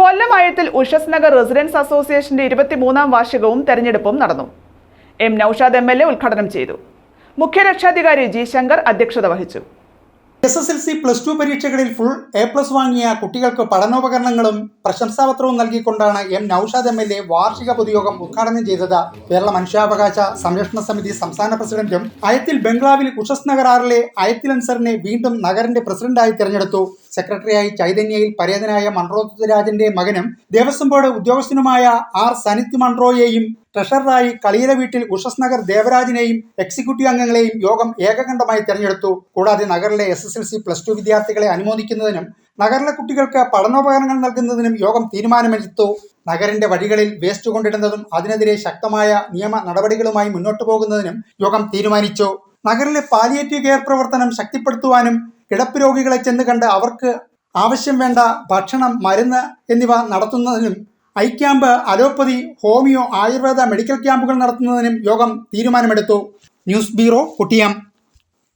കൊല്ലം അയത്തിൽ ഉഷസ് Nagar residence അസോസിയേഷന്റെ ഇരുപത്തിമൂന്നാം വാർഷികവും തെരഞ്ഞെടുപ്പും നടന്നു. M Naushad M L A ഉദ്ഘാടനം ചെയ്തു. മുഖ്യരക്ഷാധികാരി ജി ശങ്കർ അധ്യക്ഷത വഹിച്ചു. S S L C plus two പരീക്ഷകളിൽ ഫുൾ എ പ്ലസ് വാങ്ങിയ കുട്ടികൾക്ക് പഠനോപകരണങ്ങളും പ്രശംസാപത്രവും നൽകിക്കൊണ്ടാണ് M Naushad M L A വാർഷിക പൊതുയോഗം ഉദ്ഘാടനം ചെയ്തത്. കേരള മനുഷ്യാവകാശ സംരക്ഷണ സമിതി സംസ്ഥാന പ്രസിഡന്റും അയത്തിൽ ബംഗ്ലാവിൽ കുഷസ് നഗറാറിലെ അയത്തിൽ അൻസറിനെ വീണ്ടും നഗറിന്റെ പ്രസിഡന്റായി തിരഞ്ഞെടുത്തു. സെക്രട്ടറിയായി ചൈതന്യയിൽ പരേതനായ മൺറോ രാജന്റെ മകനും ദേവസ്വം ബോർഡ് ഉദ്യോഗസ്ഥനുമായ ആർ സനിത് മൺറോയെയും ട്രഷററായി കളിയിലെ വീട്ടിൽ ഉഷസ് നഗർ ദേവരാജിനെയും എക്സിക്യൂട്ടീവ് അംഗങ്ങളെയും യോഗം ഏകകണ്ഠമായി തെരഞ്ഞെടുത്തു. കൂടാതെ നഗറിലെ S S L C plus two വിദ്യാർത്ഥികളെ അനുമോദിക്കുന്നതിനും നഗറിലെ കുട്ടികൾക്ക് പഠനോപകരണങ്ങൾ നൽകുന്നതിനും യോഗം തീരുമാനമെടുത്തു. നഗരന്റെ വഴികളിൽ വേസ്റ്റ് കൊണ്ടിടുന്നതും അതിനെതിരെ ശക്തമായ നിയമ നടപടികളുമായി മുന്നോട്ടു പോകുന്നതിനും യോഗം തീരുമാനിച്ചു. നഗരിലെ പാലിയേറ്റീവ് കെയർ പ്രവർത്തനം ശക്തിപ്പെടുത്തുവാനും കിടപ്പ് രോഗികളെ ചെന്ന് കണ്ട് അവർക്ക് ആവശ്യം വേണ്ട ഭക്ഷണം മരുന്ന് എന്നിവ നടത്തുന്നതിനും eye camp allopathy homoeo Ayurveda medical ക്യാമ്പുകൾ നടത്തുന്നതിനും യോഗം തീരുമാനമെടുത്തു. News bureau കുട്ടിയാം.